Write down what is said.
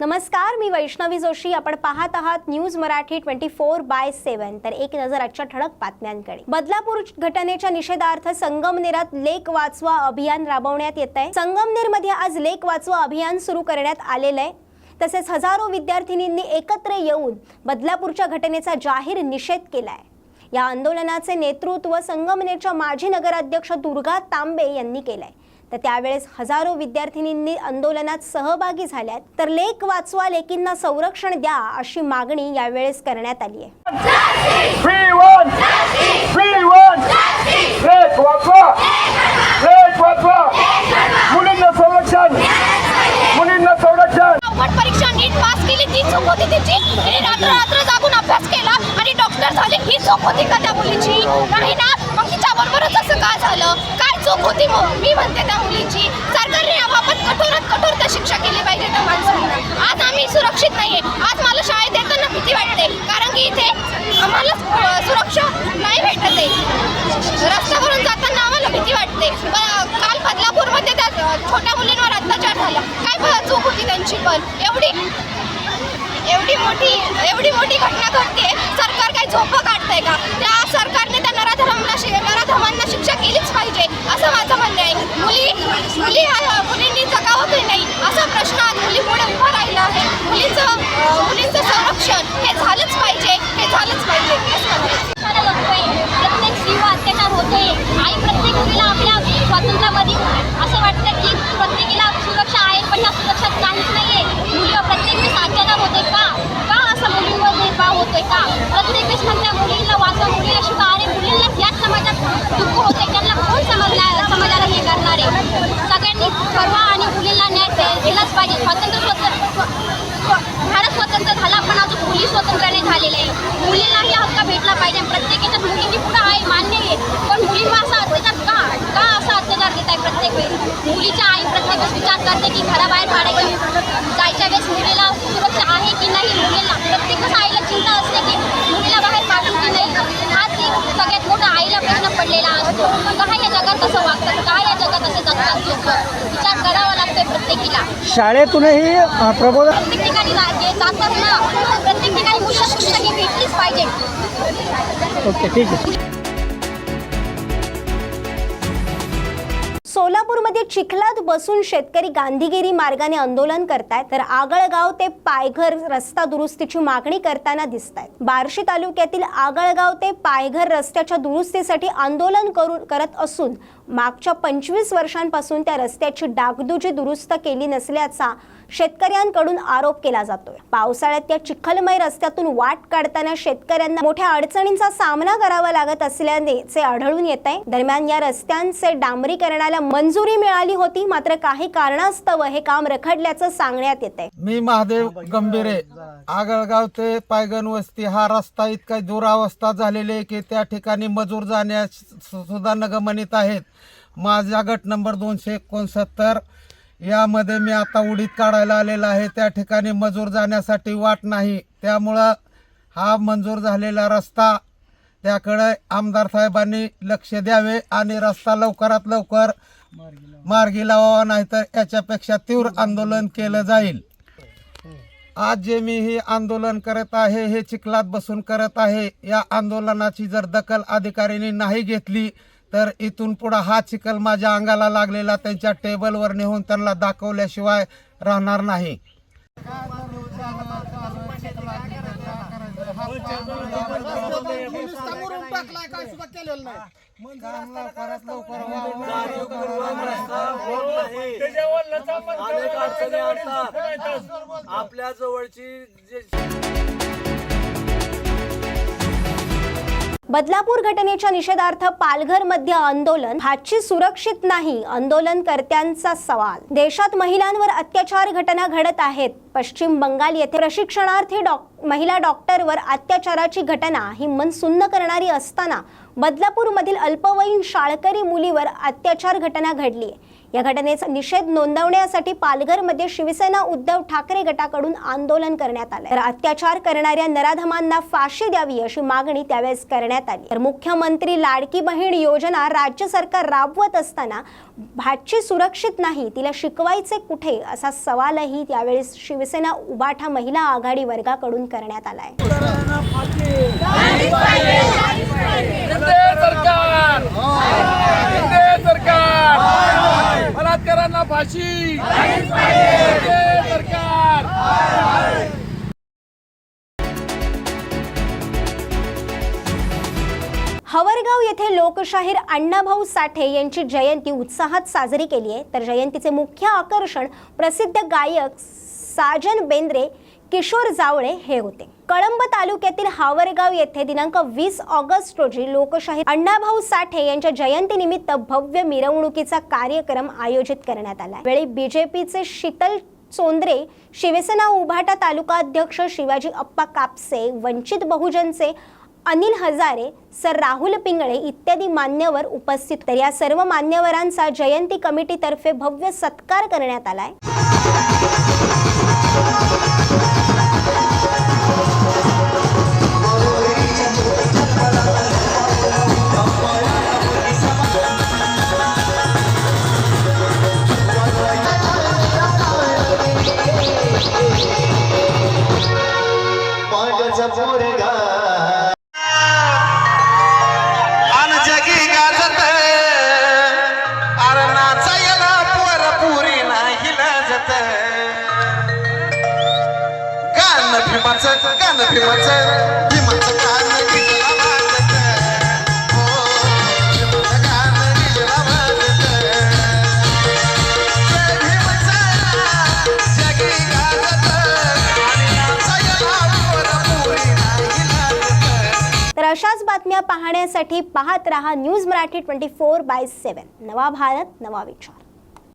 नमस्कार मी वैष्णवी जोशी. आपण पाहत आहात news Marathi twenty four by seven तर एक नजर आजच्या ठळक बातम्यांकडे. बदलापूर घटनेच्या निषेधार्थ संगमनेरात लेक वाचवा अभियान राबवण्यात येत आहे संगमनेरमध्ये आज लेक वाचवा अभियान सुरू करण्यात आलेलं आहे तसेच हजारो विद्यार्थिनींनी एकत्र येऊन बदलापूरच्या घटनेचा जाहीर निषेध केलाय. या आंदोलनाचे नेतृत्व संगमनेरच्या माजी नगराध्यक्ष दुर्गा तांबे यांनी केलंय. तर त्यावेळेस हजारो विद्यार्थिनींनी आंदोलनात सहभागी झाल्यात. तर लेख वाचवा लेकींना संरक्षण द्या अशी मागणी यावेळेस करण्यात आली आहे. चूक होती मी म्हणते त्या मुलीची सरकारने याबाबत कठोरात कठोर त्या शिक्षा केली पाहिजे त्या माणसांना. आज आम्ही सुरक्षित नाहीये. आज मला शाळेत येताना भीती वाटते. कारण की इथे आम्हाला सुरक्षा नाही भेटत आहे. रस्त्यावरून जाताना आम्हाला भीती वाटते. पण काल बदलापूरमध्ये त्या छोट्या मुलींवर अत्याचार झाला. काय चूक होती त्यांची पण? एवढी एवढी मोठी एवढी मोठी घटना घडते सरकार काय झोपं काढतंय का त्या सरकारने त्या नराधमांना शि- नराधमांना शिक्षा केलीच पाहिजे असं माझं म्हणणं आहे मुली मुली हा- मुलींनी जगावं की नाही असा प्रश्न आज मुलीपुढे उभा राहिला आहे मुलीचं अं, मुलींचं संरक्षण हे झालंच पाहिजे हे झालंच पाहिजे मला वाटतं. प्रत्येक स्त्रीवर अत्याचार होते आई प्रत्येक मुलीला आपल्या स्वातंत्र्यामध्ये असं वाटतं की प्रत्येकीला सुरक्षा आहे पण या सुरक्षात काहीच नाहीये मुलीवर प्रत्येक वेळेस अत्याचार होते का का असं मुलींवर भेदभाव होतोय का प्रत्येक वेळेस म्हणत्या मुलींना वाचवा मुलीला शिका अरे मुलींना याच समाजात दुःख होते त्यांना कोण समजणार समाजाला हे करणार आहे सगळ्यांनी परवा आणि मुलींना न्याय दे- दिलाच पाहिजे स्वातंत्र्य स्वतंत्र भारत स्वतंत्र झाला पण अजून मुली स्वतंत्राने झालेले आहे मुलींनाही हक्क भेटला पाहिजे प्रत्येकाच्या मुलींची पुढं आहे मान्य आहे पण मुलींवर असा अत्याचार का का असा अत्याचार देत आहे प्रत्येक वेळेस मुलीच्या आई प्रत्येक विचार करते की घराबाहेर भाडे घेऊन जायच्या वेळेस मुलीला सुरक्षा आहे की नाही? मुलीला प्रत्येकच आईला चिंता असते की मुलीला बाहेर पाठवू की नाही? हाच एक सगळ्यात मोठा आईला प्रश्न पडलेला असतो. का या जगात असं वागतात? का या जगात असे जगतात लोक? विचार करावा लागतोय प्रत्येकीला. शाळेतूनही प्रबोधन प्रत्येक ठिकाणी जातात ना. प्रत्येक ठिकाणी मुलं पुस्तके भेटलीच पाहिजे. ओके ठीक आहे. मध्ये चिखलात बसून शेतकरी गांधीगिरी मार्गाने आंदोलन करतायत तर आगळगाव ते पायघर रस्ता दुरुस्तीची मागणी करताना दिसत आहेत बार्शी तालुक्यातील आगळगाव ते पायघर रस्त्याच्या दुरुस्तीसाठी आंदोलन करून करत असून मागच्या पंचवीस वर्षांपासून त्या रस्त्याची डागडुजी दुरुस्त केली नसल्याचा शेतकऱ्यांकडून आरोप केला जातोय. पावसाळ्यात त्या चिखलमय रस्त्यातून वाट काढताना शेतकऱ्यांना मोठ्या अडचणींचा सामना करावा लागत असल्याने ते आढळून येत आहे दरम्यान या रस्त्यांचे डांबरीकरणाला मंजुरी मिळाली होती मात्र काही कारणास्तव हे काम रखडल्याचं सांगण्यात येत आहे मी महादेव गंभीरे. आगळगाव ते पायगण वस्ती हा रस्ता इतका दुरावस्था झालेली आहे की त्या ठिकाणी मजूर जाण्यास सुद्धा नगमनित आहेत. माझा गट नंबर दोनशे एकोणसत्तर. यामध्ये मी आता उडीत काढायला आलेला आहे. त्या ठिकाणी मजूर जाण्यासाठी वाट नाही. त्यामुळं हा मंजूर झालेला रस्ता त्याकडे आमदार साहेबांनी लक्ष द्यावे आणि रस्ता लवकरात लवकर मार्गी लावावा नाहीतर याच्यापेक्षा तीव्र आंदोलन केलं जाईल. आज जे मी हे आंदोलन करत आहे हे चिखलात बसून करत आहे या आंदोलनाची जर दखल अधिकाऱ्यांनी नाही घेतली तर इथून पुढं हा चिखल माझ्या अंगाला लागलेला त्यांच्या टेबलवर नेऊन त्यांना दाखवल्याशिवाय राहणार नाही. आपल्या जवळची बदलापूर घटनेच्या निषेधार्थ पालघरमध्ये आंदोलन हातची सुरक्षित नाही आंदोलनकर्त्यांचा सवाल. देशात महिलांवर अत्याचार घटना घडत आहेत. पश्चिम बंगाल येथे प्रशिक्षणार्थी डॉक महिला डॉक्टरवर अत्याचाराची घटना ही मन सुन्न करणारी असताना बदलापूरमधील अल्पवयीन शाळकरी मुलीवर अत्याचार घटना घडली आहे या घटनेचा निषेध नोंदवण्यासाठी पालघरमध्ये शिवसेना उद्धव ठाकरे गटाकडून आंदोलन करण्यात आलं तर अत्याचार करणाऱ्या नराधमांना फाशी द्यावी अशी मागणी त्यावेळेस करण्यात आली. तर मुख्यमंत्री लाडकी बहीण योजना राज्य सरकार राबवत असताना भाची सुरक्षित नाही तिला शिकवायचे कुठे असा सवालही त्यावेळेस शिवसेना उबाठा महिला आघाडी वर्गाकडून करण्यात आलाय. सरकार! सरकार! बलात्कारांना फाशी. सरकार. हवरगाव येथे लोकशाहीर अण्णाभाऊ साठे यांची जयंती उत्साहात साजरी केली आहे. तर जयंतीचे मुख्य आकर्षण प्रसिद्ध गायक साजन बेंद्रे किशोर जावळे हे होते. कळंब तालुक्यातील हावरगाव येथे दिनांक वीस ऑगस्ट रोजी लोकशाही अण्णाभाऊ साठे यांच्या जयंतीनिमित्त भव्य मिरवणुकीचा कार्यक्रम आयोजित करण्यात आला. वेळी बीजेपीचे शीतल चोंद्रे शिवसेना उभाटा तालुका अध्यक्ष शिवाजी अप्पा कापसे वंचित बहुजनचे अनिल हजारे सर राहुल पिंगळे इत्यादी मान्यवर उपस्थित तर या सर्व मान्यवरांचा जयंती कमिटीतर्फे भव्य सत्कार करण्यात आलाय. गाणं भीमाचं गाणं भीमाचं भीमाचं बातम्या पाहण्यासाठी पाहत रहा news Marathi twenty four by seven. नवा भारत नवा विचार.